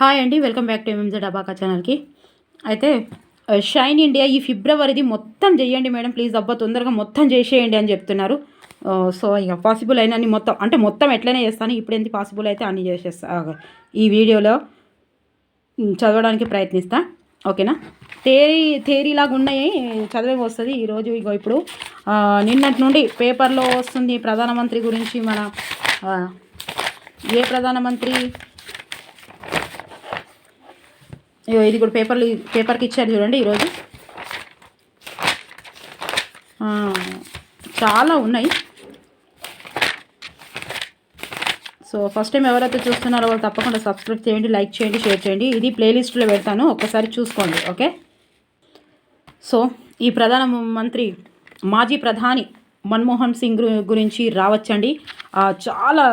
Hi అండి welcome back to MMZ అబాకా ఛానల్కి. అయితే షైన్ ఇండియా ఈ ఫిబ్రవరిది మొత్తం చేయండి మేడం ప్లీజ్ అబ్బా తొందరగా మొత్తం చేసేయండి అని చెప్తున్నారు. సో ఇక పాసిబుల్ అయిన మొత్తం అంటే మొత్తం ఎట్లనే చేస్తాను ఇప్పుడు ఎంత పాసిబుల్ అయితే అన్ని చేసేస్తా ఈ వీడియోలో చదవడానికి ప్రయత్నిస్తా ఓకేనా? థేరీ థేరీలాగా ఉన్నాయి చదివే వస్తుంది ఈరోజు ఇగో ఇప్పుడు. నిన్నటి నుండి పేపర్లో వస్తుంది ప్రధానమంత్రి గురించి మన ఏ ప్రధానమంత్రి? ఇది కూడా పేపర్లు పేపర్కి ఇచ్చారు చూడండి ఈరోజు. చాలా ఉన్నాయి. సో ఫస్ట్ టైం ఎవరైతే చూస్తున్నారో వాళ్ళు తప్పకుండా సబ్స్క్రైబ్ చేయండి లైక్ చేయండి షేర్ చేయండి. ఇది ప్లేలిస్ట్లో పెడతాను ఒక్కసారి చూసుకోండి ఓకే? సో ఈ ప్రధాన మంత్రి మాజీ ప్రధాని మన్మోహన్ సింగ్ గురించి రావచ్చండి. చాలా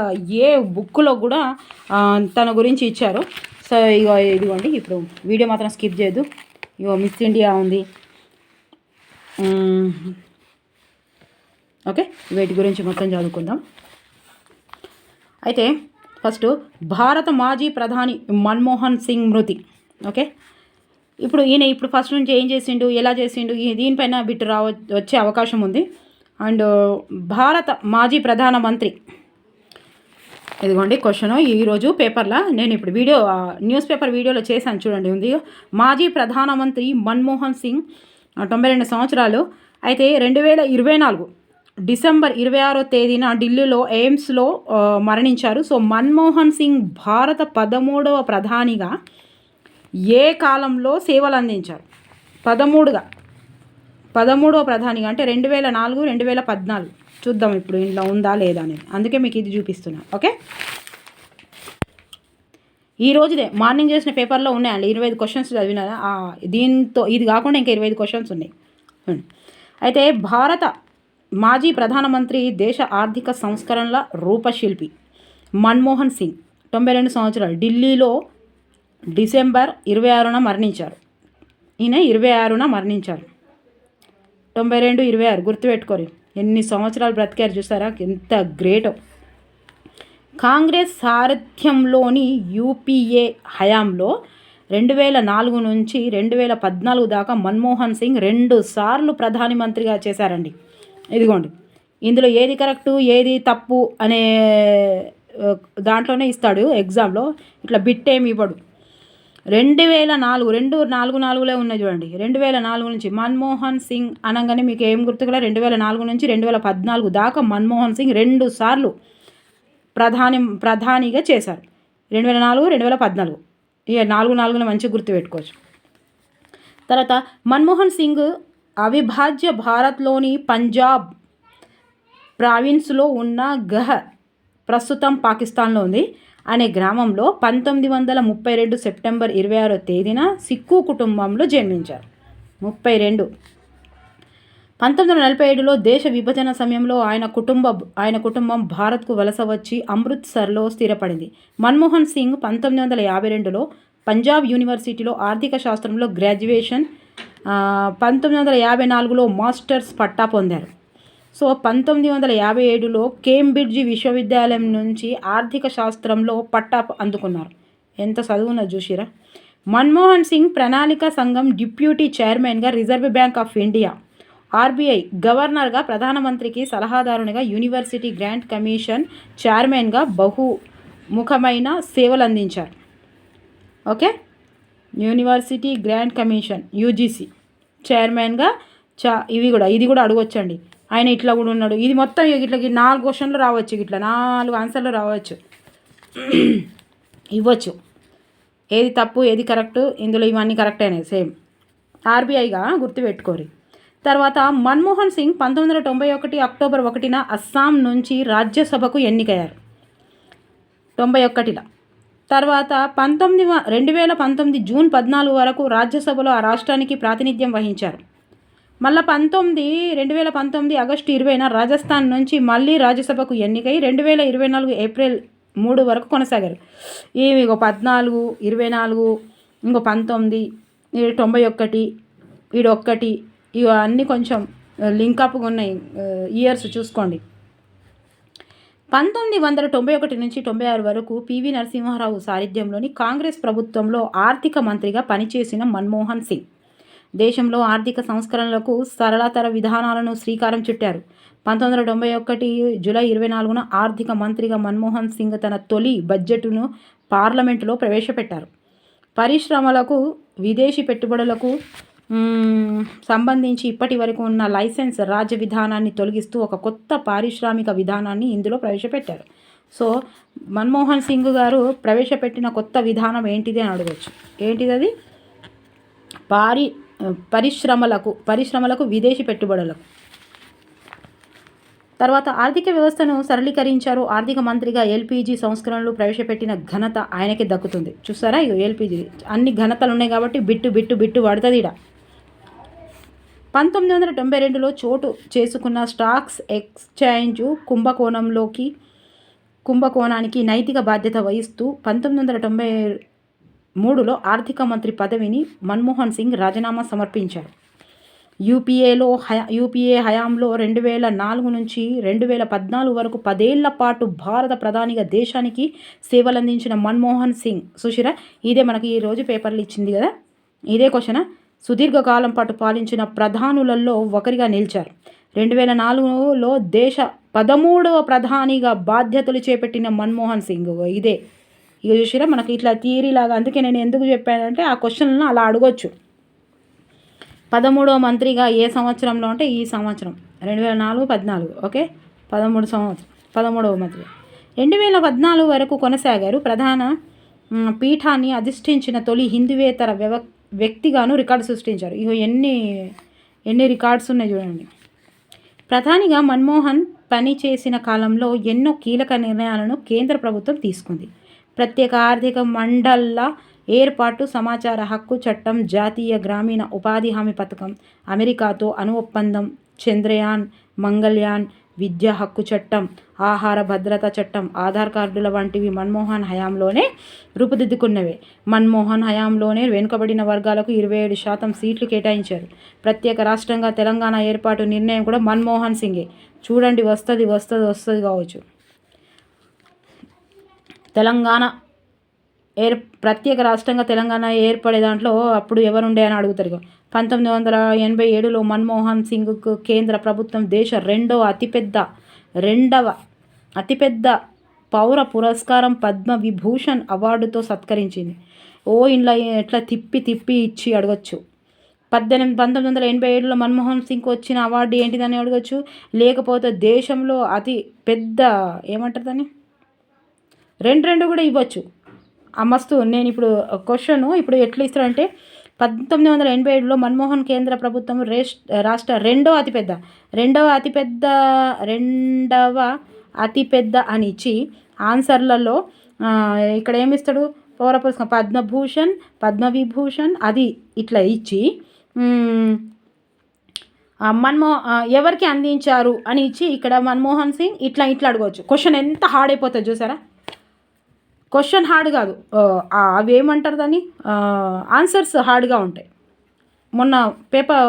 ఏ బుక్లో కూడా తన గురించి ఇచ్చారు. సో ఇగో ఇదిగోండి ఇప్పుడు వీడియో మాత్రం స్కిప్ చేయొద్దు. ఇగో మిస్ ఇండియా ఉంది. ఓకే వీటి గురించి మొత్తం చదువుకుందాం. అయితే ఫస్ట్ భారత మాజీ ప్రధాని మన్మోహన్ సింగ్ మృతి ఓకే? ఇప్పుడు ఈయన ఇప్పుడు ఫస్ట్ నుంచి ఏం చేసిండు ఎలా చేసిండు దీనిపైన బిట్ రావ వచ్చే అవకాశం ఉంది. అండ్ భారత మాజీ ప్రధానమంత్రి ఇదిగోండి క్వశ్చన్ ఈరోజు పేపర్లో నేను ఇప్పుడు వీడియో న్యూస్ పేపర్ వీడియోలో చేశాను చూడండి. ఉంది మాజీ ప్రధానమంత్రి మన్మోహన్ సింగ్ తొంభై రెండు సంవత్సరాలు. అయితే రెండు వేల ఇరవై నాలుగు డిసెంబర్ ఇరవై ఆరో తేదీన ఢిల్లీలో ఎయిమ్స్లో మరణించారు. సో మన్మోహన్ సింగ్ భారత పదమూడవ ప్రధానిగా ఏ కాలంలో సేవలు అందించారు? పదమూడుగా. పదమూడవ ప్రధానిగా అంటే రెండు వేల నాలుగు రెండు వేల పద్నాలుగు. చూద్దాం ఇప్పుడు ఇంట్లో ఉందా లేదా అనేది. అందుకే మీకు ఇది చూపిస్తున్నా. ఓకే? ఈ రోజుదే మార్నింగ్ చేసిన పేపర్లో ఉన్నాయండి. ఇరవై ఐదు క్వశ్చన్స్ చదివిన దీంతో ఇది కాకుండా ఇంకా ఇరవై ఐదు క్వశ్చన్స్ ఉన్నాయి. అయితే భారత మాజీ ప్రధానమంత్రి దేశ ఆర్థిక సంస్కరణల రూపశిల్పి మన్మోహన్ సింగ్ తొంభై రెండు సంవత్సరాలు ఢిల్లీలో డిసెంబర్ ఇరవై ఆరున మరణించారు. ఈయన ఇరవై ఆరున మరణించారు. తొంభై రెండు ఇరవై ఆరు గుర్తుపెట్టుకోరు. ఎన్ని సంవత్సరాలు బ్రతికారు చూసారా? ఎంత గ్రేట్. కాంగ్రెస్ సారథ్యంలోని యూపీఏ హయాంలో రెండు వేల నాలుగు నుంచి రెండు వేల పద్నాలుగు దాకా మన్మోహన్ సింగ్ రెండు సార్లు ప్రధానమంత్రిగా చేశారండి. ఇదిగోండి. ఇందులో ఏది కరెక్టు ఏది తప్పు అనే దాంట్లోనే ఇస్తాడు ఎగ్జామ్లో. ఇట్లా బిట్ ఏమి ఇవ్వడు. రెండు వేల నాలుగు రెండు నాలుగు నాలుగులే ఉన్నాయి చూడండి. రెండు వేల నాలుగు నుంచి మన్మోహన్ సింగ్ అనగానే మీకు ఏం గుర్తుకులా? రెండు వేల నాలుగు నుంచి రెండు వేల పద్నాలుగు దాకా మన్మోహన్ సింగ్ రెండు సార్లు ప్రధాని ప్రధానిగా చేశారు. రెండు వేల నాలుగు రెండు వేల పద్నాలుగు. ఇక నాలుగు నాలుగులో గుర్తు గుర్తుపెట్టుకోవచ్చు. తర్వాత మన్మోహన్ సింగ్ అవిభాజ్య భారత్లోని పంజాబ్ ప్రావిన్స్లో ఉన్న గహర్ ప్రస్తుతం పాకిస్తాన్లో ఉంది. అనే గ్రామంలో పంతొమ్మిది వందల ముప్పై రెండు సెప్టెంబర్ ఇరవై ఆరో తేదీన సిక్కు కుటుంబంలో జన్మించారు. ముప్పై రెండు. పంతొమ్మిది వందల నలభై ఏడులో దేశ విభజన సమయంలో ఆయన కుటుంబ ఆయన కుటుంబం భారత్కు వలస వచ్చి అమృత్సర్లో స్థిరపడింది. మన్మోహన్ సింగ్ పంతొమ్మిది వందల యాభై రెండులో పంజాబ్ యూనివర్సిటీలో ఆర్థిక శాస్త్రంలో గ్రాడ్యుయేషన్ పంతొమ్మిది వందల యాభై నాలుగులో మాస్టర్స్ పట్టా పొందారు. సో పంతొమ్మిది వందల యాభై ఏడులో కేంబ్రిడ్జి విశ్వవిద్యాలయం నుంచి ఆర్థిక శాస్త్రంలో పట్టా అందుకున్నారు. ఎంత చదువున చూసిరా? మన్మోహన్ సింగ్ ప్రణాళిక సంఘం డిప్యూటీ చైర్మన్గా Reserve Bank of India RBI గవర్నర్గా ప్రధానమంత్రికి సలహాదారునిగా యూనివర్సిటీ గ్రాంట్ కమిషన్ చైర్మన్గా బహుముఖమైన సేవలు అందించారు. Okay? University Grant Commission UGC చైర్మన్గా చా ఇవి కూడా ఇది కూడా అడగొచ్చండి. ఆయన ఇట్లా కూడా ఉన్నాడు. ఇది మొత్తం ఇట్లా నాలుగు క్వశ్చన్లు రావచ్చు ఇట్లా నాలుగు ఆన్సర్లు రావచ్చు. ఇవ్వచ్చు. ఏది తప్పు ఏది కరెక్ట్ ఇందులో ఇవన్నీ కరెక్ట్ అయినాయి సేమ్. ఆర్బీఐగా గుర్తుపెట్టుకోరు. తర్వాత మన్మోహన్ సింగ్ పంతొమ్మిది వందల తొంభై ఒకటి అక్టోబర్ ఒకటిన అస్సాం నుంచి రాజ్యసభకు ఎన్నికయ్యారు. తొంభై ఒకటిలో. తర్వాత పంతొమ్మిది రెండు వేల పంతొమ్మిది జూన్ పద్నాలుగు వరకు రాజ్యసభలో ఆ రాష్ట్రానికి ప్రాతినిధ్యం వహించారు. మళ్ళీ పంతొమ్మిది రెండు వేల పంతొమ్మిది ఆగస్టు ఇరవైన రాజస్థాన్ నుంచి మళ్ళీ రాజ్యసభకు ఎన్నికై రెండు వేల ఇరవై నాలుగు ఏప్రిల్ మూడు వరకు కొనసాగారు. ఇవి ఇంకో పద్నాలుగు ఇరవై నాలుగు ఇంకో పంతొమ్మిది ఈ తొంభై ఒకటి ఈడొక్కటి ఇవన్నీ కొంచెం లింకప్గా ఉన్నాయి ఇయర్స్ చూసుకోండి. పంతొమ్మిది వందల తొంభై ఒకటి నుంచి తొంభై ఆరు వరకు పివి నరసింహారావు సారథ్యంలోని కాంగ్రెస్ ప్రభుత్వంలో ఆర్థిక మంత్రిగా పనిచేసిన మన్మోహన్ సింగ్. దేశంలో ఆర్థిక సంస్కరణలకు సరళతర విధానాలను శ్రీకారం చుట్టారు. పంతొమ్మిది వందల తొంభై ఒకటి జూలై ఇరవై నాలుగున ఆర్థిక మంత్రిగా మన్మోహన్ సింగ్ తన తొలి బడ్జెట్ను పార్లమెంటులో ప్రవేశపెట్టారు. పరిశ్రమలకు విదేశీ పెట్టుబడులకు సంబంధించి ఇప్పటి వరకు ఉన్న లైసెన్స్ రాజ్య విధానాన్ని తొలగిస్తూ ఒక కొత్త పారిశ్రామిక విధానాన్ని ఇందులో ప్రవేశపెట్టారు. సో మన్మోహన్ సింగ్ గారు ప్రవేశపెట్టిన కొత్త విధానం ఏంటిది అని అడగచ్చు. ఏంటిది అది? పారి పరిశ్రమలకు పరిశ్రమలకు విదేశీ పెట్టుబడులకు. తర్వాత ఆర్థిక వ్యవస్థను సరళీకరించారు. ఆర్థిక మంత్రిగా ఎల్పిజి సంస్కరణలు ప్రవేశపెట్టిన ఘనత ఆయనకి దక్కుతుంది. చూసారా? ఇక ఎల్పిజి. అన్ని ఘనతలు ఉన్నాయి కాబట్టి బిట్టు బిట్టు బిట్టు పడుతుంది ఇడ పంతొమ్మిది వందల తొంభై రెండులో చోటు చేసుకున్న స్టాక్స్ ఎక్స్చేంజ్ కుంభకోణంలోకి కుంభకోణానికి నైతిక బాధ్యత వహిస్తూ పంతొమ్మిది వందల తొంభై మూడులో ఆర్థిక మంత్రి పదవిని మన్మోహన్ సింగ్ రాజీనామా సమర్పించారు. యూపీఏలో హయా యూపీఏ హయాంలో రెండు వేల నాలుగు నుంచి రెండు వేల పద్నాలుగు వరకు పదేళ్ళ పాటు భారత ప్రధానిగా దేశానికి సేవలందించిన మన్మోహన్ సింగ్. సుశిరా ఇదే మనకి ఈరోజు పేపర్లు ఇచ్చింది కదా? ఇదే క్వశ్చన్? సుదీర్ఘకాలం పాటు పాలించిన ప్రధానులలో ఒకరిగా నిలిచారు. రెండు వేల నాలుగులో దేశ పదమూడవ ప్రధానిగా బాధ్యతలు చేపట్టిన మన్మోహన్ సింగ్. ఇదే. ఇక చూసిరా మనకి ఇట్లా థియరీ లాగా అందుకే నేను ఎందుకు చెప్పానంటే ఆ క్వశ్చన్లను అలా అడగొచ్చు. పదమూడవ మంత్రిగా ఏ సంవత్సరంలో అంటే ఈ సంవత్సరం రెండు వేల నాలుగు పద్నాలుగు ఓకే? పదమూడు సంవత్సరం పదమూడవ మంత్రి. రెండు వేల పద్నాలుగు వరకు కొనసాగారు. ప్రధాన పీఠాన్ని అధిష్ఠించిన తొలి హిందువేతర వ్యవ వ్యక్తిగాను రికార్డు సృష్టించారు. ఇగో ఎన్ని ఎన్ని రికార్డ్స్ ఉన్నాయి చూడండి. ప్రధానిగా మన్మోహన్ పని చేసిన కాలంలో ఎన్నో కీలక నిర్ణయాలను కేంద్ర ప్రభుత్వం తీసుకుంది. ప్రత్యేక ఆర్థిక మండళ్ళ ఏర్పాటు సమాచార హక్కు చట్టం జాతీయ గ్రామీణ ఉపాధి హామీ పథకం అమెరికాతో అణు ఒప్పందం చంద్రయాన్ మంగళయాన్ విద్యా హక్కు చట్టం ఆహార భద్రతా చట్టం ఆధార్ కార్డుల వంటివి మన్మోహన్ హయాంలోనే రూపుదిద్దుకున్నవే. మన్మోహన్ హయాంలోనే వెనుకబడిన వర్గాలకు ఇరవై ఏడు శాతం సీట్లు కేటాయించారు. ప్రత్యేక రాష్ట్రంగా తెలంగాణ ఏర్పాటు నిర్ణయం కూడా మన్మోహన్ సింగే. చూడండి వస్తుంది వస్తుంది వస్తుంది కావచ్చు. తెలంగాణ ఏర్ ప్రత్యేక రాష్ట్రంగా తెలంగాణ ఏర్పడే దాంట్లో అప్పుడు ఎవరుండే అని అడుగుతారు పంతొమ్మిది వందల ఎనభై ఏడులో మన్మోహన్ సింగ్కు కేంద్ర ప్రభుత్వం దేశ రెండవ అతిపెద్ద రెండవ అతిపెద్ద పౌర పురస్కారం పద్మ విభూషణ్ అవార్డుతో సత్కరించింది. ఓ ఇంట్లో ఎట్లా తిప్పి తిప్పి ఇచ్చి అడగచ్చు. పద్దెనిమిది పంతొమ్మిది వందల ఎనభై ఏడులో మన్మోహన్ సింగ్కి వచ్చిన అవార్డు ఏంటిదని అడగచ్చు. లేకపోతే దేశంలో అతి పెద్ద ఏమంటారు దాన్ని? రెండు రెండు కూడా ఇవ్వచ్చు. ఆ మస్తు నేను ఇప్పుడు క్వశ్చన్ ఇప్పుడు ఎట్లా ఇస్తారంటే పంతొమ్మిది వందల ఎనభై ఏడులో మన్మోహన్ కేంద్ర ప్రభుత్వం రేష్ రాష్ట్ర రెండవ అతిపెద్ద రెండవ అతిపెద్ద రెండవ అతిపెద్ద అని ఇచ్చి ఆన్సర్లలో ఇక్కడ ఏమిస్తాడు పౌర పురస్కారం పద్మభూషణ్ పద్మవిభూషణ్ అది ఇట్లా ఇచ్చి మన్మోహన్ మన్మో ఎవరికి అందించారు అని ఇచ్చి ఇక్కడ మన్మోహన్ సింగ్ ఇట్లా ఇట్లా అడగవచ్చు. క్వశ్చన్ ఎంత హార్డ్ అయిపోతుంది చూసారా? క్వశ్చన్ హార్డ్ కాదు. అవి ఏమంటారు దాన్ని? ఆన్సర్స్ హార్డ్గా ఉంటాయి. మొన్న పేపర్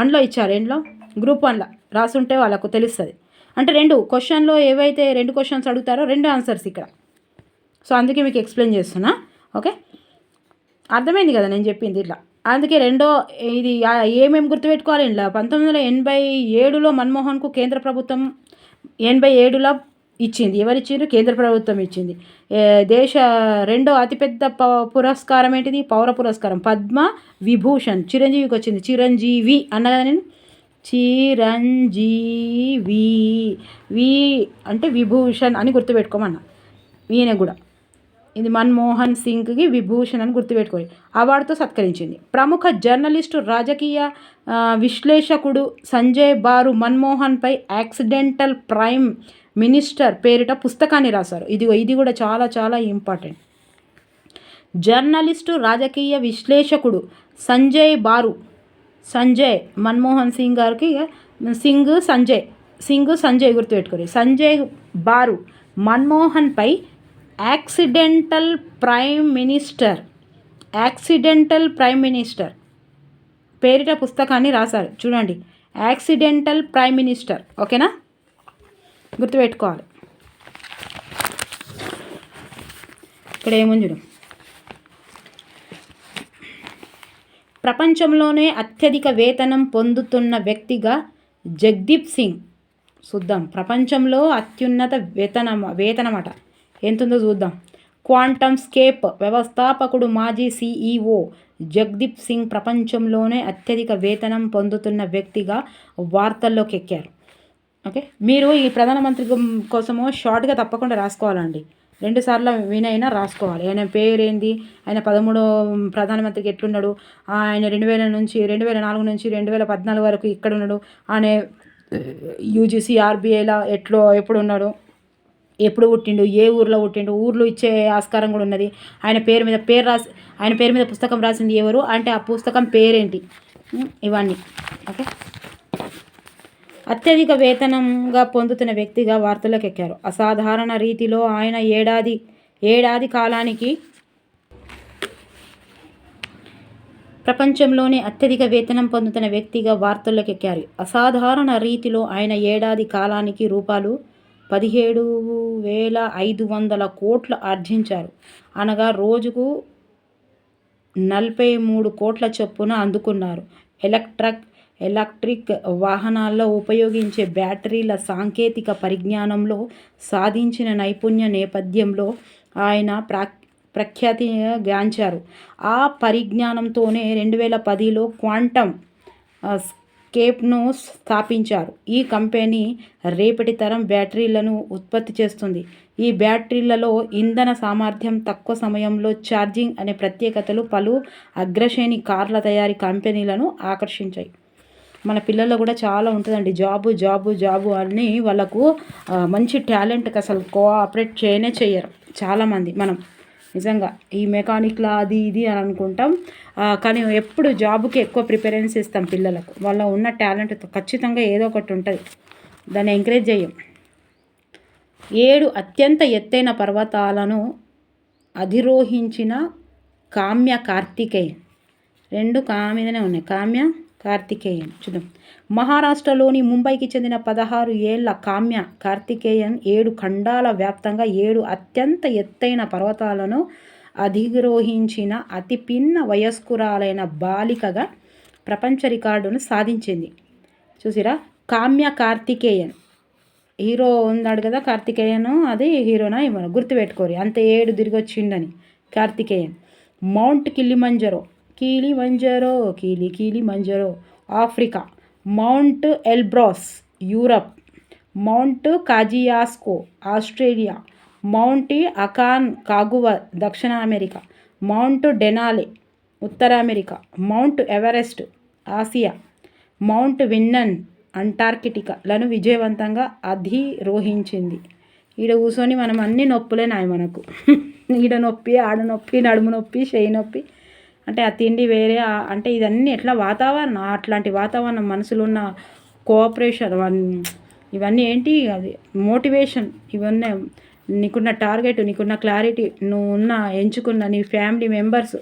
అండ్లో ఇచ్చారు ఎండ్లో గ్రూప్ వన్లో రాసుంటే వాళ్ళకు తెలుస్తుంది. అంటే రెండు క్వశ్చన్లో ఏవైతే రెండు క్వశ్చన్స్ అడుగుతారో రెండు ఆన్సర్స్ ఇక్కడ. సో అందుకే మీకు ఎక్స్ప్లెయిన్ చేస్తున్నా. ఓకే అర్థమైంది కదా నేను చెప్పింది ఇట్లా. అందుకే రెండో ఇది ఏమేమి గుర్తుపెట్టుకోవాలి ఇలా పంతొమ్మిది వందల ఎనభై ఏడులో మన్మోహన్కు కేంద్ర ప్రభుత్వం ఎనభై ఏడులో ఇచ్చింది. ఎవరు కేంద్ర ప్రభుత్వం ఇచ్చింది. దేశ రెండో అతిపెద్ద ప పురస్కారం ఏంటిది? పౌర పురస్కారం. పద్మ విభూషణ్. చిరంజీవికి వచ్చింది. చిరంజీవి అన్న కదా నేను? చిరంజీవి. వి అంటే విభూషణ్ అని గుర్తుపెట్టుకోమన్నా. ఈయన కూడా. ఇది మన్మోహన్ సింగ్కి విభూషణ్ అని గుర్తుపెట్టుకోండి. అవార్డుతో సత్కరించింది. ప్రముఖ జర్నలిస్టు రాజకీయ విశ్లేషకుడు సంజయ్ బారు మన్మోహన్పై యాక్సిడెంటల్ ప్రైమ్ మినిస్టర్ పేరిట పుస్తకాన్ని రాశారు. ఇది ఇది కూడా చాలా చాలా ఇంపార్టెంట్. జర్నలిస్టు రాజకీయ విశ్లేషకుడు సంజయ్ బారు సంజయ్ మన్మోహన్ సింగ్ గారికి సింగ్ సంజయ్ సింగ్ సంజయ్ గుర్తుపెట్టుకోరు Sanjay Baru మన్మోహన్పై accidental prime minister accidental prime minister పేరిట పుస్తకాన్ని రాశారు. చూడండి. యాక్సిడెంటల్ ప్రైమ్ మినిస్టర్ ఓకేనా? గుర్తుపెట్టుకోవాలి. ఇక్కడ ఏముంది చూడు. ప్రపంచంలోనే అత్యధిక వేతనం పొందుతున్న వ్యక్తిగా జగ్దీప్ సింగ్. చూద్దాం. ప్రపంచంలో అత్యున్నత వేతనం వేతనమట. ఎంతుందో చూద్దాం. క్వాంటమ్ స్కేప్ వ్యవస్థాపకుడు మాజీ సీఈఓ జగ్దీప్ సింగ్ ప్రపంచంలోనే అత్యధిక వేతనం పొందుతున్న వ్యక్తిగా వార్తల్లోకి ఎక్కారు ఓకే? మీరు ఈ ప్రధానమంత్రి కోసము షార్ట్గా తప్పకుండా రాసుకోవాలండి. రెండు సార్లు వినైనా రాసుకోవాలి. ఆయన పేరేంది? ఆయన పదమూడో ప్రధానమంత్రికి ఎట్లున్నాడు? ఆయన రెండు వేల నుంచి రెండు వేల నాలుగు నుంచి రెండు వేల పద్నాలుగు వరకు ఇక్కడ ఉన్నాడు ఆయన యూజీసీ ఆర్బీఐలో ఎట్లో ఎప్పుడు ఉన్నాడు ఎప్పుడు పుట్టిండు? ఏ ఊర్లో పుట్టిండు? ఊర్లు ఇచ్చే ఆస్కారం కూడా ఉన్నది. ఆయన పేరు మీద పేరు రాసి ఆయన పేరు మీద పుస్తకం రాసింది ఎవరు? అంటే ఆ పుస్తకం పేరేంటి? ఇవన్నీ. ఓకే? అత్యధిక వేతనంగా పొందుతున్న వ్యక్తిగా వార్తలకు ఎక్కారు అసాధారణ రీతిలో ఆయన ఏడాది ఏడాది కాలానికి ప్రపంచంలోనే అత్యధిక వేతనం పొందుతున్న వ్యక్తిగా వార్తల్లోకి ఎక్కారు అసాధారణ రీతిలో ఆయన ఏడాది కాలానికి రూపాయలు పదిహేడు వేల ఐదు వందల కోట్లు ఆర్జించారు. అనగా రోజుకు నలభై మూడు కోట్ల చొప్పున అందుకున్నారు. ఎలక్ట్రక్ ఎలక్ట్రిక్ వాహనాల్లో ఉపయోగించే బ్యాటరీల సాంకేతిక పరిజ్ఞానంలో సాధించిన నైపుణ్య నేపథ్యంలో ఆయన ప్రా ప్రఖ్యాతిగా గాంచారు. ఆ పరిజ్ఞానంతోనే రెండు వేల పదిలో క్వాంటమ్ స్కేప్ను స్థాపించారు. ఈ కంపెనీ రేపటి తరం బ్యాటరీలను ఉత్పత్తి చేస్తుంది. ఈ బ్యాటరీలలో ఇంధన సామర్థ్యం తక్కువ సమయంలో ఛార్జింగ్ అనే ప్రత్యేకతలు పలు అగ్రశ్రేణి కార్ల తయారీ కంపెనీలను ఆకర్షించాయి. మన పిల్లల్లో కూడా చాలా ఉంటుందండి. జాబు జాబు జాబు అని వాళ్ళకు మంచి టాలెంట్కి అసలు కోఆపరేట్ చేయనే చేయరు చాలామంది మనం. నిజంగా ఈ మెకానిక్లా అది ఇది అని అనుకుంటాం. కానీ ఎప్పుడు జాబుకి ఎక్కువ ప్రిఫరెన్స్ ఇస్తాం పిల్లలకు. వాళ్ళ ఉన్న టాలెంట్ ఖచ్చితంగా ఏదో ఒకటి ఉంటుంది. దాన్ని ఎంకరేజ్ చేయం ఏడు అత్యంత ఎత్తైన పర్వతాలను అధిరోహించిన కామ్య కార్తికేయ. రెండు కామ్యనే ఉన్నాయి. కామ్య కార్తికేయన్. చూద్దాం. మహారాష్ట్రలోని ముంబైకి చెందిన పదహారు ఏళ్ళ కామ్య కార్తికేయన్ ఏడు ఖండాల వ్యాప్తంగా ఏడు అత్యంత ఎత్తైన పర్వతాలను అధిరోహించిన అతి పిన్న వయస్కురాలైన బాలికగా ప్రపంచ రికార్డును సాధించింది. చూసిరా? కామ్య కార్తికేయన్. హీరో ఉన్నాడు కదా కార్తికేయన్ అది హీరోనా ఏమో గుర్తుపెట్టుకోరు. అంత ఏడు తిరిగి వచ్చిండని Karthikeyan. Mount Kilimanjaro Kili Kilimanjaro Africa mount Elbrus Europe. Mount Kosciuszko Australia. Mount Aconcagua దక్షిణ అమెరికా. మౌంట్ డెనాలే ఉత్తర America. Mount Everest Asia. Mount విన్నన్ అంటార్కిటికాలను విజయవంతంగా అధిరోహించింది. ఈడ కూర్చొని మనం అన్ని నొప్పులే నాయి మనకు. ఈడ నొప్పి ఆడ నొప్పి నడుము నొప్పి చేయి నొప్పి. అంటే ఆ తిండి వేరే అంటే ఇదన్నీ ఎట్లా వాతావరణం అట్లాంటి వాతావరణం మనసులో ఉన్న కోఆపరేషన్ ఇవన్నీ ఏంటి అది? మోటివేషన్ ఇవన్నీ నీకున్న టార్గెట్ నీకున్న క్లారిటీ నువ్వు ఉన్న ఎంచుకున్న నీ ఫ్యామిలీ మెంబర్స్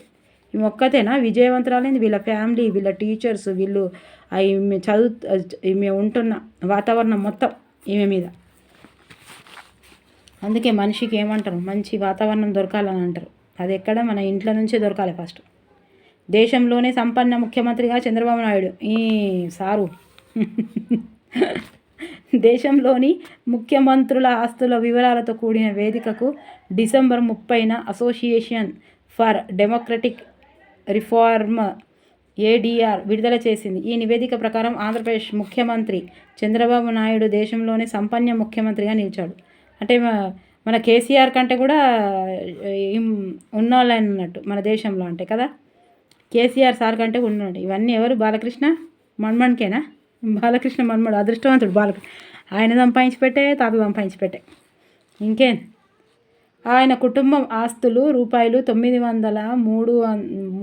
ఈ ఒక్కతేనా? విజయవంతరాలైంది వీళ్ళ ఫ్యామిలీ వీళ్ళ టీచర్స్ వీళ్ళు అవి ఈమె చదువు ఈమె ఉంటున్న వాతావరణం మొత్తం ఈమె మీద. అందుకే మనిషికి ఏమంటారు? మంచి వాతావరణం దొరకాలని అంటారు. అది ఎక్కడ? మన ఇంట్లో నుంచే దొరకాలి ఫస్ట్. దేశంలోనే సంపన్న ముఖ్యమంత్రిగా చంద్రబాబు నాయుడు. ఈ సారు. దేశంలోని ముఖ్యమంత్రుల ఆస్తుల వివరాలతో కూడిన వేదికకు డిసెంబర్ ముప్పైన Association for Democratic Reform ADR విడుదల చేసింది. ఈ నివేదిక ప్రకారం ఆంధ్రప్రదేశ్ ముఖ్యమంత్రి చంద్రబాబు నాయుడు దేశంలోనే సంపన్న ముఖ్యమంత్రిగా నిలిచాడు. అంటే మన కేసీఆర్ కంటే కూడా ఉన్నవాళ్ళు అన్నట్టు మన దేశంలో అంటే కదా? కేసీఆర్ సార్ కంటే ఉన్నాడు. ఇవన్నీ ఎవరు? బాలకృష్ణ మన్మన్కేనా? బాలకృష్ణ మన్మడు అదృష్టవంతుడు బాలకృష్ణ. ఆయన సంపాదించి పెట్టే తాత సంపాదించి పెట్టే ఇంకేం? ఆయన కుటుంబం ఆస్తులు రూపాయలు తొమ్మిది వందల మూడు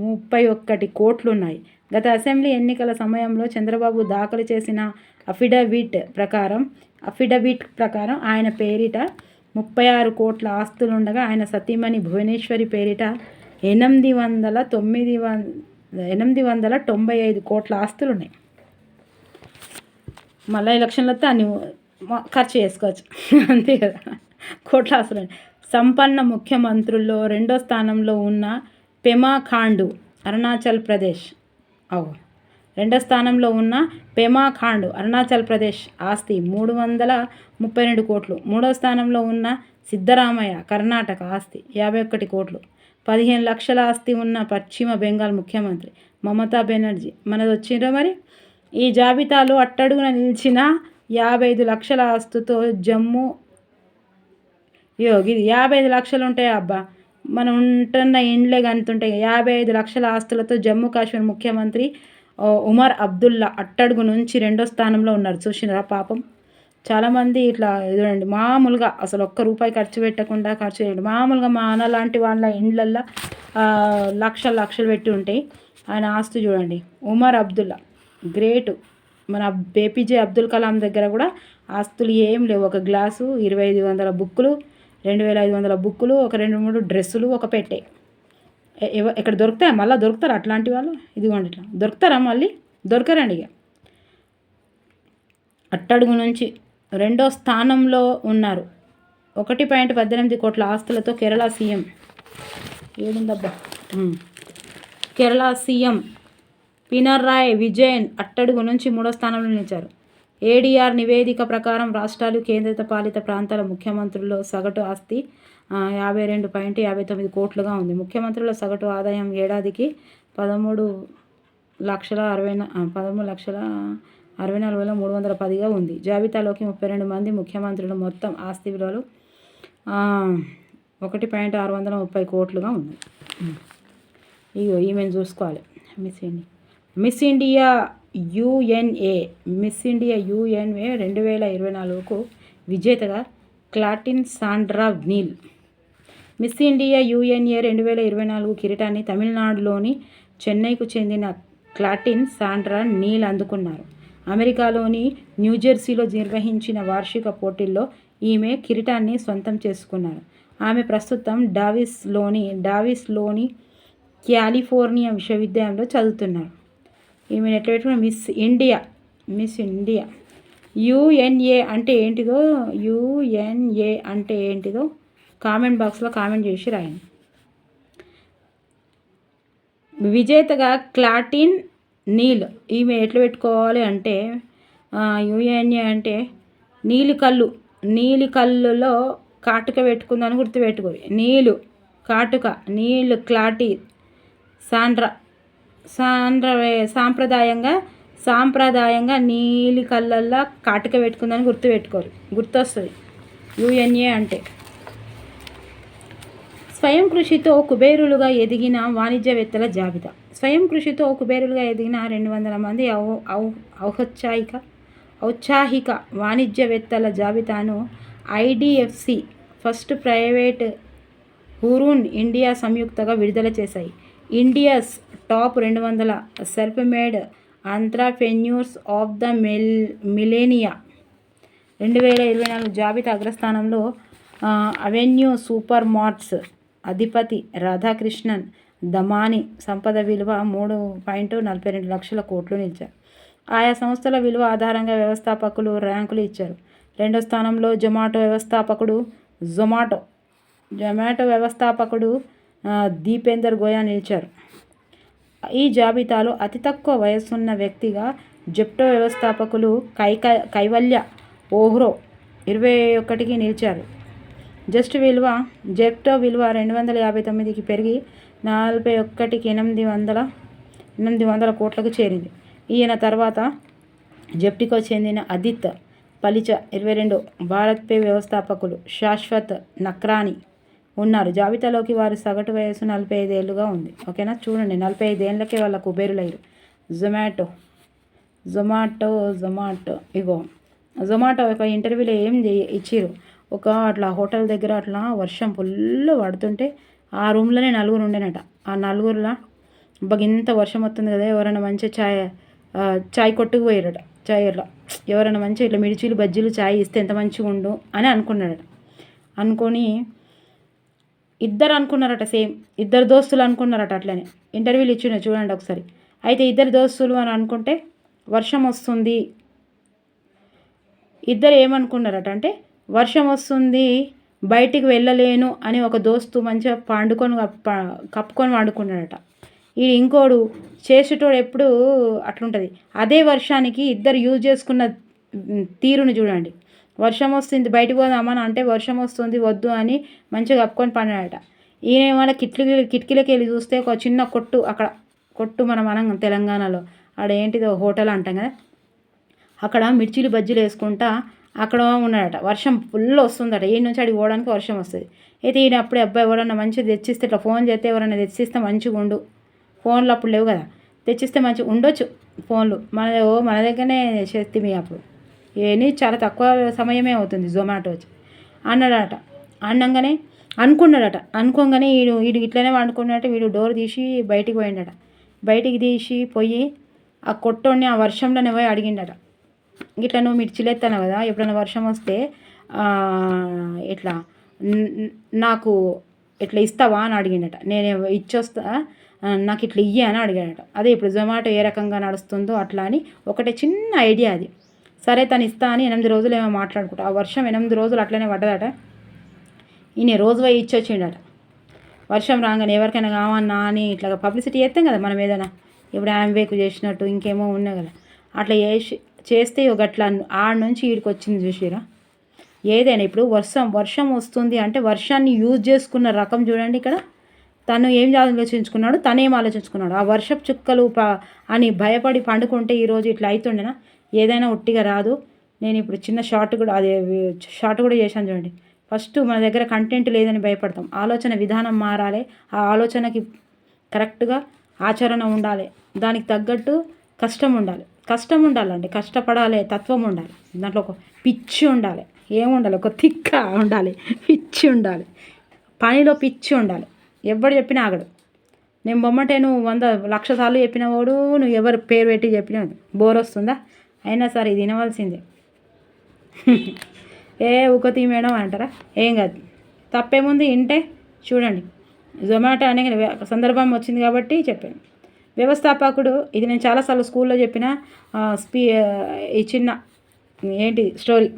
ముప్పై ఒక్కటి కోట్లు ఉన్నాయి గత అసెంబ్లీ ఎన్నికల సమయంలో చంద్రబాబు దాఖలు చేసిన అఫిడవిట్ ప్రకారం అఫిడవిట్ ప్రకారం ఆయన పేరిట ముప్పై ఆరు కోట్ల ఆస్తులు ఉండగా ఆయన సతీమణి భువనేశ్వరి పేరిట ఎనిమిది వందల తొమ్మిది వంద ఎనిమిది వందల తొంభై ఐదు కోట్ల ఆస్తులు ఉన్నాయి మళ్ళీ ఎలక్షన్లు అన్ని ఖర్చు చేసుకోవచ్చు. అంతే కదా. కోట్ల ఆస్తులు ఉన్నాయి. సంపన్న ముఖ్యమంత్రుల్లో రెండో స్థానంలో ఉన్న పెమా ఖాండు అరుణాచల్ ప్రదేశ్. అవు. రెండో స్థానంలో ఉన్న పెమా ఖాండు అరుణాచల్ ప్రదేశ్ ఆస్తి మూడు వందల ముప్పై రెండు కోట్లు. మూడో స్థానంలో ఉన్న సిద్ధరామయ్య కర్ణాటక ఆస్తి యాభై ఒక్కటి కోట్లు. పదిహేను లక్షల ఆస్తి ఉన్న పశ్చిమ బెంగాల్ ముఖ్యమంత్రి మమతా బెనర్జీ. మనది వచ్చిండ్రా మరి? ఈ జాబితాలో అట్టడుగున నిలిచిన యాభై ఐదు లక్షల ఆస్తుతో జమ్మూ యోగి ఇది యాభై ఐదు లక్షలు ఉంటాయి అబ్బా. మనం ఉంటున్న ఇండ్లే కనుతుంటాయి యాభై ఐదు లక్షల ఆస్తులతో జమ్మూ కాశ్మీర్ ముఖ్యమంత్రి ఉమర్ అబ్దుల్లా అట్టడుగు నుంచి రెండో స్థానంలో ఉన్నారు. చూసినారా పాపం? చాలామంది ఇట్లా చూడండి మామూలుగా అసలు ఒక్క రూపాయి ఖర్చు పెట్టకుండా ఖర్చు చేయండి. మామూలుగా మా అన్న లాంటి వాళ్ళ ఇండ్లల్లో లక్షలు లక్షలు పెట్టి ఉంటాయి ఆయన ఆస్తు చూడండి. ఉమర్ అబ్దుల్లా గ్రేట్. మన ఏపీజే అబ్దుల్ కలాం దగ్గర కూడా ఆస్తులు ఏం లేవు. ఒక గ్లాసు ఇరవై ఐదు వందల బుక్కులు రెండు వేల ఐదు వందల బుక్కులు ఒక రెండు మూడు డ్రెస్సులు ఒక పెట్టే. ఇక్కడ దొరుకుతాయా? మళ్ళీ దొరుకుతారా అట్లాంటి వాళ్ళు? ఇదిగోండి ఇట్లా. దొరుకుతారా మళ్ళీ? దొరకరండి ఇక. అట్టడుగు నుంచి రెండో స్థానంలో ఉన్నారు. ఒకటి పాయింట్ పద్దెనిమిది కోట్ల ఆస్తులతో కేరళ సీఎం. ఏడుందబ్బా. కేరళ సీఎం పినర్రాయ్ విజయన్ అట్టడుగు నుంచి మూడో స్థానంలో నిలిచారు. ఏడీఆర్ నివేదిక ప్రకారం రాష్ట్రాలు కేంద్రిత పాలిత ప్రాంతాల ముఖ్యమంత్రుల్లో సగటు ఆస్తి యాభై రెండు పాయింట్ యాభై తొమ్మిది కోట్లుగా ఉంది. ముఖ్యమంత్రుల సగటు ఆదాయం ఏడాదికి పదమూడు లక్షల అరవై పదమూడు లక్షల అరవై నాలుగు వేల మూడు వందల పదిగా ఉంది. జాబితాలోకి ముప్పై రెండు మంది ముఖ్యమంత్రులు మొత్తం ఆస్తి విలువలు ఒకటి పాయింట్ ఆరు వందల ముప్పై కోట్లుగా ఉంది ఇగో ఈమెను చూసుకోవాలి. Miss India. Miss India USA. Miss India USA రెండు వేల ఇరవై నాలుగుకు విజేతగా Clatin Sandra Neil. Miss India USA రెండు వేల ఇరవై నాలుగు కిరీటాన్ని తమిళనాడులోని చెన్నైకు చెందిన క్లాటిన్ సాండ్రా నీల్ అందుకున్నారు. అమెరికాలోని న్యూజెర్సీలో నిర్వహించిన వార్షిక పోటీల్లో ఈమె కిరీటాన్ని సొంతం చేసుకున్నారు. ఆమె ప్రస్తుతం డావిస్లోని డావిస్లోని క్యాలిఫోర్నియా విశ్వవిద్యాలయంలో చదువుతున్నారు. ఈమె ఎట్లా పెట్టుకున్న Miss India Miss India. USA అంటే ఏంటిదో యుఎన్ఏ అంటే ఏంటిదో కామెంట్ బాక్స్లో కామెంట్ చేసి రాయండి. విజేతగా క్లాటిన్ నీళ్ళు. ఈమె ఎట్లా పెట్టుకోవాలి అంటే యుఎన్ఏ అంటే నీలి కళ్ళు. నీలి కళ్ళులో కాటుక పెట్టుకుందని గుర్తుపెట్టుకో. నీళ్ళు కాటుక నీళ్ళు క్లాటి సాండ్ర. సాండ్ర సాంప్రదాయంగా సాంప్రదాయంగా నీలి కళ్ళల్లో కాటుక పెట్టుకుందని గుర్తుపెట్టుకోరు గుర్తొస్తుంది. యుఎన్ఏ అంటే. స్వయం కృషితో కుబేరులుగా ఎదిగిన వాణిజ్యవేత్తల జాబితా. స్వయం కృషితో కుబేరులుగా ఎదిగిన రెండు వందల మంది ఔ ఔత్సాహిక ఔత్సాహిక వాణిజ్యవేత్తల జాబితాను IDFC First Private Hurun India సంయుక్తగా విడుదల చేశాయి. ఇండియాస్ టాప్ రెండు వందల self made entrepreneurs of the mil millennia రెండు వేల ఇరవై నాలుగు జాబితా అగ్రస్థానంలో అవెన్యూ సూపర్ మార్ట్స్ అధిపతి రాధాకృష్ణన్ దమాని సంపద విలువ మూడు పాయింట్ నలభై రెండు లక్షల కోట్లు నిలిచారు. ఆయా సంస్థల విలువ ఆధారంగా వ్యవస్థాపకులు ర్యాంకులు ఇచ్చారు. రెండో స్థానంలో జొమాటో వ్యవస్థాపకుడు జొమాటో జొమాటో వ్యవస్థాపకుడు దీపేందర్ గోయా నిలిచారు. ఈ జాబితాలో అతి తక్కువ వయసున్న వ్యక్తిగా జెప్టో వ్యవస్థాపకులు కైక కైవల్య ఓహ్రో ఇరవై ఒకటికి నిలిచారు. జస్ట్ విలువ జెప్టో విలువ రెండు వందల యాభై తొమ్మిదికి పెరిగి నలభై ఒక్కటికి ఎనిమిది వందల ఎనిమిది వందల కోట్లకు చేరింది. ఈయన తర్వాత జెప్టికో చెందిన అదిత్ పలిచ ఇరవై రెండు భారత్ పే వ్యవస్థాపకులు శాశ్వత్ నక్రాని ఉన్నారు. జాబితాలోకి వారి సగటు వయసు నలభై ఐదేళ్ళుగా ఉంది. ఓకేనా? చూడండి నలభై ఐదేళ్ళకే వాళ్ళ కుబేరులయ్యారు జొమాటో జొమాటో జొమాటో. ఇగో జొమాటో ఒక ఇంటర్వ్యూలో ఏం ఇచ్చిరు? ఒక అట్లా హోటల్ దగ్గర అట్లా వర్షం ఫుల్ పడుతుంటే ఆ రూమ్లోనే నలుగురు ఉండేనట. ఆ నలుగురులో బాగా ఇంత వర్షం వస్తుంది కదా ఎవరైనా మంచి ఛాయ్ ఛాయ్ కొట్టుకు పోయారట ఛాయ్ ఎవరైనా మంచిగా ఇట్లా మిర్చీలు బజ్జీలు ఛాయ్ ఇస్తే ఎంత మంచిగా ఉండు అని అనుకున్నాడట. అనుకొని ఇద్దరు అనుకున్నారట సేమ్. ఇద్దరు దోస్తులు అనుకున్నారట అట్లనే. ఇంటర్వ్యూలు ఇచ్చిన చూడండి ఒకసారి. అయితే ఇద్దరు దోస్తులు అని అనుకుంటే వర్షం వస్తుంది. ఇద్దరు ఏమనుకున్నారట అంటే వర్షం వస్తుంది బయటికి వెళ్ళలేను అని ఒక దోస్తు మంచిగా పండుకొని కప్పుకొని వండుకున్నాడట ఈ ఇంకోడు చేసేటోడు ఎప్పుడు అట్లుంటుంది. అదే వర్షానికి ఇద్దరు యూజ్ చేసుకున్న తీరును తీరుని చూడండి. వర్షం వస్తుంది బయటకు పోదామని అంటే వర్షం వస్తుంది వద్దు అని మంచిగా కప్పుకొని పడినాడట ఈయన ఏమైనా కిటికీ కిటికీలకి వెళ్ళి చూస్తే ఒక చిన్న కొట్టు అక్కడ కొట్టు మనం మనం తెలంగాణలో. ఆడ ఏంటిదో హోటల్ అంటాం కదా. అక్కడ మిర్చీలు బజ్జీలు వేసుకుంటా అక్కడ ఉన్నాడట. వర్షం ఫుల్ వస్తుందట. ఈ నుంచి అడిగి పోవడానికి వర్షం వస్తుంది. అయితే ఈయన అప్పుడే అబ్బాయి ఎవరన్నా మంచిగా తెచ్చిస్తే ఇట్లా ఫోన్ చేస్తే ఎవరన్నా తెచ్చిస్తే మంచిగా ఉండు. ఫోన్లు అప్పుడు లేవు కదా. తెచ్చిస్తే మంచిగా ఉండొచ్చు ఫోన్లు. మన ఓ మన దగ్గరనే చేస్తే మీ అప్పుడు. ఇవన్నీ చాలా తక్కువ సమయమే అవుతుంది జొమాటో వచ్చి. అన్నాడట. అన్నంగానే అనుకున్నాడట. అనుకోగానే వీడు వీడు ఇట్లనే వండుకున్నట్టు వీడు డోర్ తీసి బయటికి పోయిండట. బయటికి తీసి పోయి ఆ కొట్టోని ఆ వర్షంలోనే పోయి అడిగిండట. ఇట్లా నువ్వు మిర్చిలు ఎత్తాను కదా ఎప్పుడైనా వర్షం వస్తే ఇట్లా నాకు ఇట్లా ఇస్తావా అని అడిగిండట. నేను ఇచ్చొస్తా నాకు ఇట్లా ఇయ్యి అని అడిగాడట. అదే ఇప్పుడు జొమాటో ఏ రకంగా నడుస్తుందో అట్లా అని ఒకటే చిన్న ఐడియా అది. సరే తను ఇస్తా అని ఎనిమిది రోజులు ఏమో మాట్లాడుకుంటా. ఆ వర్షం ఎనిమిది రోజులు అట్లనే పడ్డదట. ఈయన రోజు పోయి ఇచ్చొచ్చిండట. వర్షం రాగానే ఎవరికైనా కావన్నా అని ఇట్లా పబ్లిసిటీ చేస్తాం కదా మనం ఏదైనా. ఇప్పుడు యాంబేక్ చేసినట్టు ఇంకేమో ఉన్నాయి కదా. అట్లా చేసి చేస్తే ఒక ఆడ నుంచి ఈడికి వచ్చింది చూసిరా ఏదైనా ఇప్పుడు వర్షం వర్షం వస్తుంది అంటే వర్షాన్ని యూజ్ చేసుకున్న రకం చూడండి ఇక్కడ. తను ఏం ఆలోచించుకున్నాడు? తను ఏం ఆలోచించుకున్నాడు? ఆ వర్షపు చుక్కలు ప అని భయపడి పండుకుంటే ఈరోజు ఇట్లా అవుతుండేనా ఏదైనా ఒట్టిగా రాదు. నేను ఇప్పుడు చిన్న షార్ట్ కూడా అదే షార్ట్ కూడా చేశాను చూడండి. ఫస్ట్ మన దగ్గర కంటెంట్ లేదని భయపడతాం. ఆలోచన విధానం మారాలి. ఆ ఆలోచనకి కరెక్ట్గా ఆచరణ ఉండాలి. దానికి తగ్గట్టు కష్టం ఉండాలి. కష్టం ఉండాలండి కష్టపడాలి తత్వం ఉండాలి దాంట్లో ఒక పిచ్చి ఉండాలి ఏముండాలి ఒక తిక్క ఉండాలి పిచ్చి ఉండాలి. పనిలో పిచ్చి ఉండాలి. ఎవడు చెప్పినా ఆగడు. నేను బొమ్మటే నువ్వు వంద లక్ష సార్లు చెప్పిన వాడు నువ్వు ఎవరు పేరు పెట్టి చెప్పినా బోర్ వస్తుందా? అయినా సరే ఇది వినవలసిందే. ఏ ఉకతి మేడం అంటారా? ఏం కాదు. తప్పేముంది ఇంటే చూడండి. జొమాటో అనే సందర్భం వచ్చింది కాబట్టి చెప్పాను. వ్యవస్థాపకుడు ఇది నేను చాలాసార్లు స్కూల్లో చెప్పిన స్పీ ఈ చిన్న ఏంటి స్టోరీ.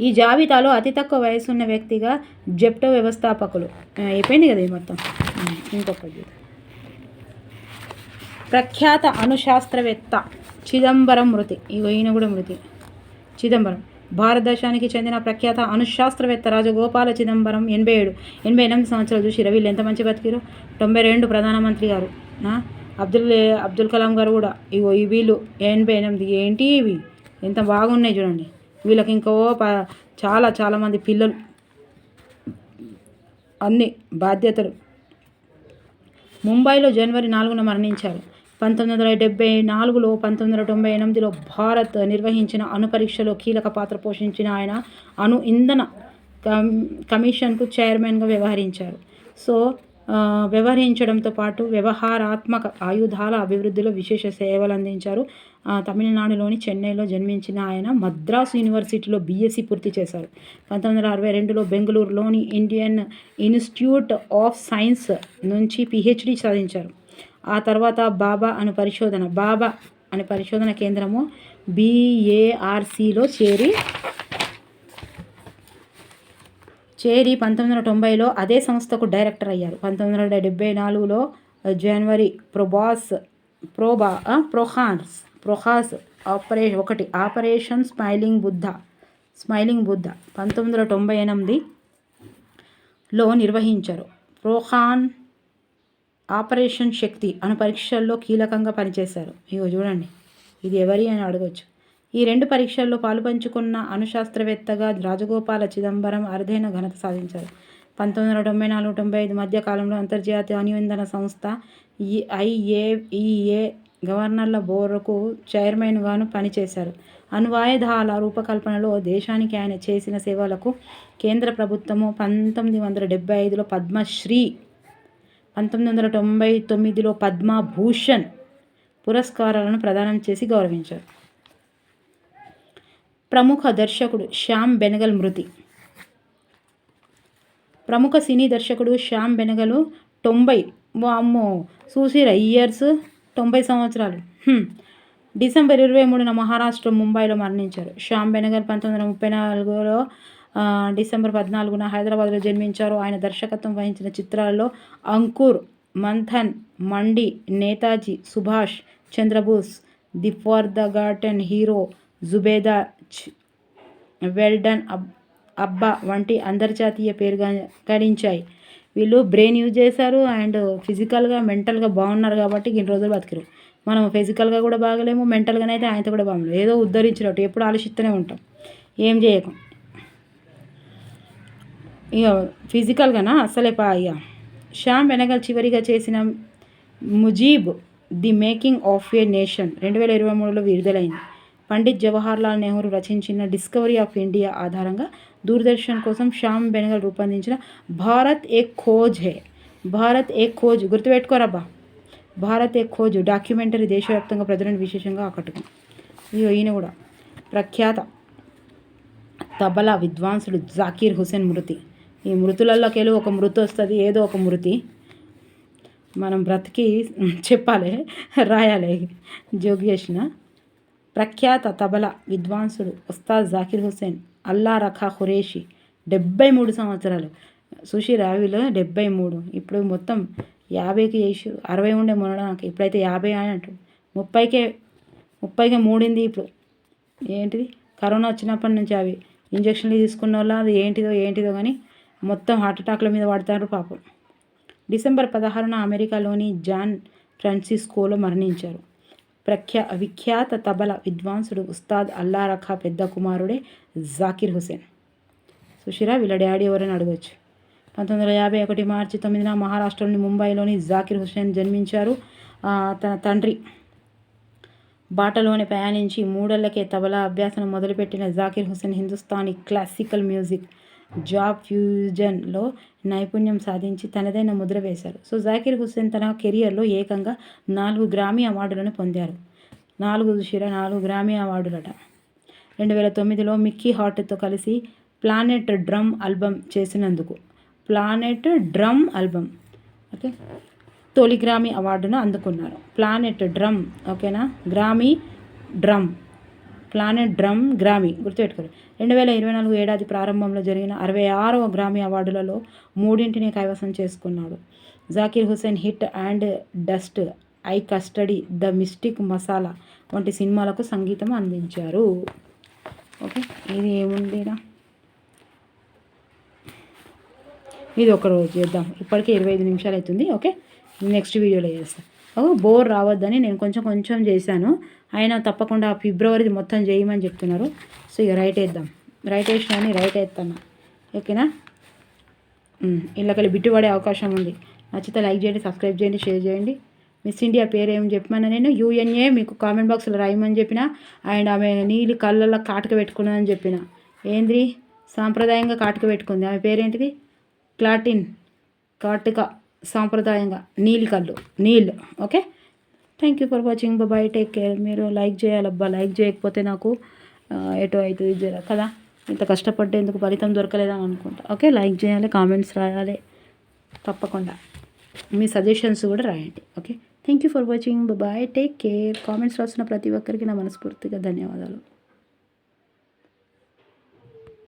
ఈ జాబితాలో అతి తక్కువ వయసు ఉన్న వ్యక్తిగా జెప్టో వ్యవస్థాపకులు. అయిపోయింది కదా ఇది మొత్తం? ఇంకొకటి ప్రఖ్యాత అణుశాస్త్రవేత్త చిదంబరం మృతి. ఇగో ఈయన కూడా మృతి. చిదంబరం. భారతదేశానికి చెందిన ప్రఖ్యాత అణుశాస్త్రవేత్త రాజగోపాల చిదంబరం ఎనభై ఏడు ఎనభై ఎనిమిది సంవత్సరాలు చూసి రవిలు ఎంత మంచి బతికిరు తొంభై రెండు ప్రధానమంత్రి గారు. అబ్దుల్ అబ్దుల్ కలాం గారు కూడా ఇగో ఈ వీళ్ళు ఎనభై ఎనిమిది ఏంటి ఇవి? ఎంత బాగున్నాయి చూడండి. వీళ్ళకి ఇంకో ప చాలా చాలామంది పిల్లలు అన్ని బాధ్యతలు. ముంబైలో జనవరి నాలుగున మరణించారు. పంతొమ్మిది వందల డెబ్బై నాలుగులో పంతొమ్మిది వందల తొంభై ఎనిమిదిలో భారత్ నిర్వహించిన అణు పరీక్షలో కీలక పాత్ర పోషించిన ఆయన అణు ఇంధన కమిషన్కు చైర్మన్గా వ్యవహరించారు. సో వ్యవహరించడంతో పాటు వ్యవహారాత్మక ఆయుధాల అభివృద్ధిలో విశేష సేవలు అందించారు. తమిళనాడులోని చెన్నైలో జన్మించిన ఆయన మద్రాసు యూనివర్సిటీలో బీఎస్సీ పూర్తి చేశారు. పంతొమ్మిది వందల అరవై రెండులో బెంగళూరులోని ఇండియన్ ఇన్స్టిట్యూట్ ఆఫ్ సైన్స్ నుంచి పిహెచ్డి సాధించారు. ఆ తర్వాత బాబా అను పరిశోధన బాబా అనే పరిశోధన కేంద్రము బీఏఆర్సీలో చేరి చేరి పంతొమ్మిది వందల తొంభైలో అదే సంస్థకు డైరెక్టర్ అయ్యారు. పంతొమ్మిది వందల డెబ్బై నాలుగులో జనవరి ప్రొబాస్ ప్రోబా ప్రోహాన్స్ ప్రొహాన్స్ ప్రొహాస్ ఒకటి operation smiling Buddha smiling Buddha పంతొమ్మిది వందల తొంభై ఎనిమిదిలో నిర్వహించారు. ప్రోహాన్ ఆపరేషన్ శక్తి అను పరీక్షల్లో కీలకంగా పనిచేశారు. ఇగో చూడండి ఇది ఎవరి అని అడగొచ్చు. ఈ రెండు పరీక్షల్లో పాలుపంచుకున్న అణుశాస్త్రవేత్తగా రాజగోపాల చిదంబరం అరుదైన ఘనత సాధించారు. పంతొమ్మిది వందల తొంభై నాలుగు తొంభై ఐదు మధ్య కాలంలో అంతర్జాతీయ అనువిందన సంస్థ ఈ ఐఏఈఏ గవర్నర్ల బోర్డుకు చైర్మన్గాను పనిచేశారు. అణ్వాయుధాల రూపకల్పనలో దేశానికి ఆయన చేసిన సేవలకు కేంద్ర ప్రభుత్వము పంతొమ్మిది వందల డెబ్బై ఐదులో పద్మశ్రీ పంతొమ్మిది వందల తొంభై తొమ్మిదిలో పద్మభూషణ్ పురస్కారాలను ప్రదానం చేసి గౌరవించారు. ప్రముఖ దర్శకుడు శ్యామ్ బెనగల్ మృతి. ప్రముఖ సినీ దర్శకుడు శ్యామ్ బెనగలు తొంభై వామ్మో చూసిరా ఇయర్స్ తొంభై సంవత్సరాలు. డిసెంబర్ ఇరవై మూడున మహారాష్ట్ర ముంబైలో మరణించారు. శ్యామ్ బెనగల్ పంతొమ్మిది వందల ముప్పై నాలుగులో డిసెంబర్ పద్నాలుగున హైదరాబాద్లో జన్మించారు. ఆయన దర్శకత్వం వహించిన చిత్రాల్లో Ankur Manthan Mandi Netaji Subhash Chandrabose the forgotten hero Zubeidaa well done అబ్ అబ్బా వంటి అంతర్జాతీయ పేరు గడించాయి. వీళ్ళు బ్రెయిన్ యూజ్ చేశారు అండ్ ఫిజికల్గా మెంటల్గా బాగున్నారు కాబట్టి ఇన్ని రోజులు బతికిరు. మనం ఫిజికల్గా కూడా బాగలేము మెంటల్గానే అయితే ఆయనతో కూడా బాగలేము ఏదో ఉద్ధరించినట్టు ఎప్పుడు ఆలోచిస్తూనే ఉంటాం. ఏం చేయకం. ఇక ఫిజికల్గానా? అసలే పా ఇక శ్యామ్ బెనగల్ చివరిగా చేసిన Mujib the making of a nation. రెండు వేల ఇరవై మూడులో విడుదలైంది. పండిత్ జవహర్లాల్ నెహ్రూ రచించిన డిస్కవరీ ఆఫ్ ఇండియా ఆధారంగా దూరదర్శన్ కోసం శ్యామ్ బెనగల్ రూపొందించిన భారత్ ఏ ఖోజ్ హే. భారత్ ఏ ఖోజ్. గుర్తుపెట్టుకోరబ్బా. భారత్ ఏ ఖోజ్. డాక్యుమెంటరీ దేశవ్యాప్తంగా ప్రజలను విశేషంగా ఆకట్టుకుంది. ఇగో ఈయన కూడా. ప్రఖ్యాత తబలా విద్వాంసుడు జాకీర్ హుసేన్ మృతి. ఈ మృతులలోకి వెళ్ళి ఒక మృతి వస్తుంది. ఏదో ఒక మృతి. మనం బ్రతికి చెప్పాలి రాయాలి. జోగి చేసిన ప్రఖ్యాత తబలా విద్వాంసుడు ఉస్తాద్ జాకిర్ హుసేన్ అల్లా రఖా ఖురేషి డెబ్బై మూడు సంవత్సరాలు. సుషి రావిలో డెబ్బై మూడు ఇప్పుడు మొత్తం యాభైకి చేసి అరవై ఉండే మొనడానికి ఇప్పుడైతే యాభై అని అంటాడు ముప్పైకే ముప్పైకే మూడింది ఇప్పుడు. ఏంటిది? కరోనా వచ్చినప్పటి నుంచి అవి ఇంజక్షన్లు తీసుకున్న వాళ్ళ అది ఏంటిదో ఏంటిదో కానీ మొత్తం హార్ట్ అటాక్ల మీద పడతారు పాపం. డిసెంబర్ పదహారున అమెరికాలోని జాన్ ఫ్రాన్సిస్కోలో మరణించారు. ప్రఖ్యా విఖ్యాత తబల విద్వాంసుడు ఉస్తాద్ అల్లా రఖా పెద్ద కుమారుడే జాకిర్ హుసేన్ సుషిరా వీళ్ళ డాడీ ఎవరని అడగచ్చు. పంతొమ్మిది వందల యాభై ఒకటి మార్చి తొమ్మిదిన మహారాష్ట్రలోని ముంబైలోని జాకిర్ హుసేన్ జన్మించారు. తన తండ్రి బాటలోనే ప్రయాణించి మూడేళ్ళకే తబలా అభ్యాసం మొదలుపెట్టిన జాకిర్ హుసేన్ హిందుస్థానీ క్లాసికల్ మ్యూజిక్ జాబ్ ఫ్యూజన్లో నైపుణ్యం సాధించి తనదైన ముద్ర వేశారు. సో జాకిర్ హుసేన్ తన కెరియర్లో ఏకంగా నాలుగు గ్రామీ అవార్డులను పొందారు. నాలుగు శిర నాలుగు గ్రామీ అవార్డులట. రెండు వేల తొమ్మిదిలో మిక్కీ హార్ట్తో కలిసి ప్లానెట్ డ్రమ్ ఆల్బమ్ చేసినందుకు. Planet drum album. ఓకే. తొలి గ్రామీ అవార్డును అందుకున్నారు. ప్లానెట్ డ్రమ్ ఓకేనా? Grammy drum. Planet drum Grammy. గుర్తుపెట్టుకోరు రెండు వేల ఇరవై నాలుగు ఏడాది ప్రారంభంలో జరిగిన అరవై ఆరవ గ్రామీ అవార్డులలో మూడింటిని కైవసం చేసుకున్నాడు. Zakir Hussain heat and dust I custody the mystic masala వంటి సినిమాలకు సంగీతం అందించారు. ఓకే ఇది ఏముందిరా? ఇది ఒక రోజు చేద్దాం. ఇప్పటికే ఇరవై ఐదు నిమిషాలు అవుతుంది. ఓకే నెక్స్ట్ వీడియోలో చేస్తాను బోర్ రావద్దని నేను కొంచెం కొంచెం చేశాను. అయినా తప్పకుండా ఫిబ్రవరిది మొత్తం చేయమని చెప్తున్నారు. సో ఇక రైట్ వేద్దాం. రైట్ వేసినా రైట్ వేస్తాను. ఓకేనా? ఇళ్ళకెళ్ళి బిట్టుపడే అవకాశం ఉంది. నచ్చితే లైక్ చేయండి సబ్స్క్రైబ్ చేయండి షేర్ చేయండి. మిస్ ఇండియా పేరు ఏమి చెప్పమన్నా నేను? యూఎన్ఏ మీకు కామెంట్ బాక్స్లో రాయమని చెప్పిన అండ్ ఆమె నీళ్ళు కళ్ళల్లో కాటుక పెట్టుకున్నానని చెప్పిన. ఏంది సాంప్రదాయంగా కాటుక పెట్టుకుంది. ఆమె పేరేంటిది? క్లాటిన్. కాటుక. సాంప్రదాయంగా నీళ్ళు కళ్ళు నీళ్ళు. Okay thank you for watching bye take care మీరు లైక్ చేయాలబ్బా లైక్ చేయకపోతే నాకు ఎటో అవుతుంది జర. కదా? ఇంత కష్టపడ్డేందుకు ఫలితం దొరకలేదని అనుకుంటా. ఓకే లైక్ చేయాలి కామెంట్స్ రాయాలి. తప్పకుండా. మీ సజెషన్స్ కూడా రాయండి. Okay thank you for watching bye take care comments రాసిన ప్రతి ఒక్కరికి నా మనస్ఫూర్తిగా ధన్యవాదాలు.